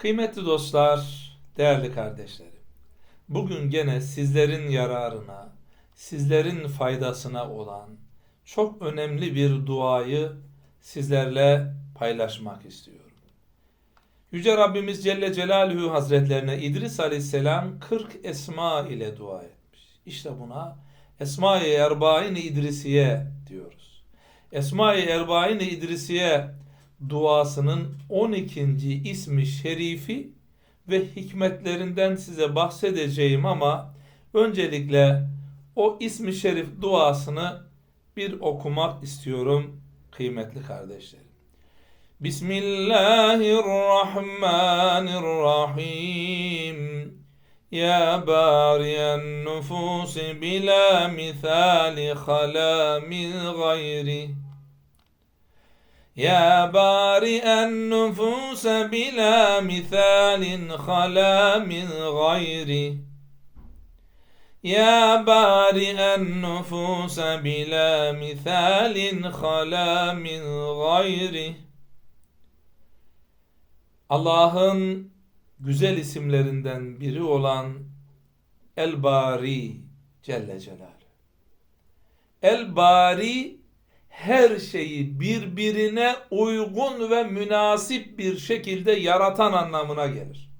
Kıymetli dostlar, değerli kardeşlerim. Bugün gene sizlerin yararına, sizlerin faydasına olan çok önemli bir duayı sizlerle paylaşmak istiyorum. Yüce Rabbimiz Celle Celaluhu Hazretlerine İdris Aleyhisselam 40 esma ile dua etmiş. İşte buna Esma-i Erbain İdrisiye diyoruz. Esma-i Erbain İdrisiye duasının 12. ismi şerifi ve hikmetlerinden size bahsedeceğim ama öncelikle o ismi şerif duasını bir okumak istiyorum kıymetli kardeşlerim. Bismillahirrahmanirrahim. Ya bariyen nufusi bila misali hala min gayri. يا بارئ النفوس بلا مثال خلا من غيره يا بارئ النفوس بلا مثال خلا من غيره Allah'ın güzel isimlerinden biri olan El Bari Celle Celaluhu. El Bari her şeyi birbirine uygun ve münasip bir şekilde yaratan anlamına gelir.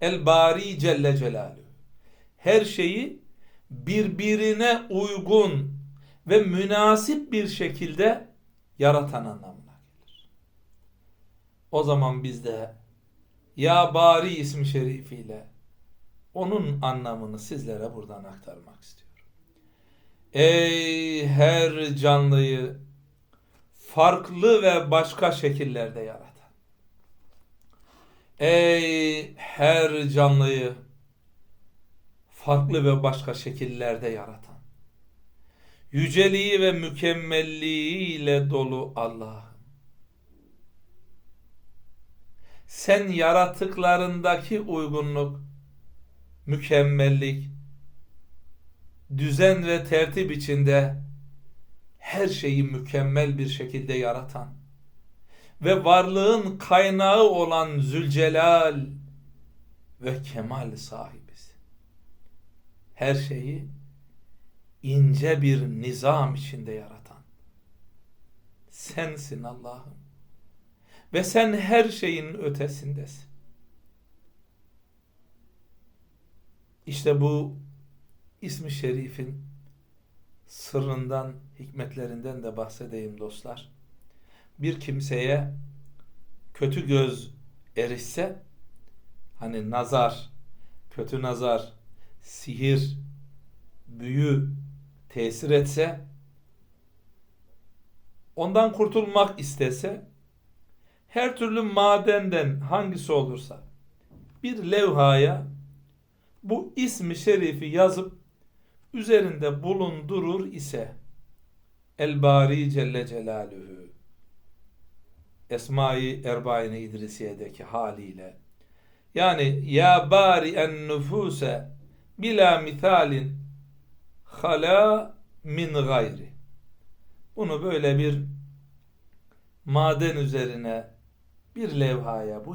El Bari Celle Celaluhu. Her şeyi birbirine uygun ve münasip bir şekilde yaratan anlamına gelir. O zaman biz de Ya Bari ismi şerifiyle onun anlamını sizlere buradan aktarmak istiyorum. Ey her canlıyı farklı ve başka şekillerde yaratan. Ey her canlıyı farklı ve başka şekillerde yaratan. Yüceliği ve mükemmelliğiyle dolu Allah'ım. Sen yaratıklarındaki uygunluk, mükemmellik, düzen ve tertip içinde her şeyi mükemmel bir şekilde yaratan ve varlığın kaynağı olan Zülcelal ve kemal sahibisin. Her şeyi ince bir nizam içinde yaratan sensin Allah'ım. Ve sen her şeyin ötesindesin. İşte bu ismi şerifin sırrından, hikmetlerinden de bahsedeyim dostlar. Bir kimseye kötü göz erişse, hani nazar, kötü nazar, sihir, büyü tesir etse, ondan kurtulmak istese, her türlü madenden hangisi olursa, bir levhaya bu ismi şerifi yazıp üzerinde bulundurur ise El Bari Celle Celaluhu Esma-i Erbain-i İdrisiye'deki haliyle yani ya bari en nüfuse bila mithalin hala min gayri. Bunu böyle bir maden üzerine bir levhaya bu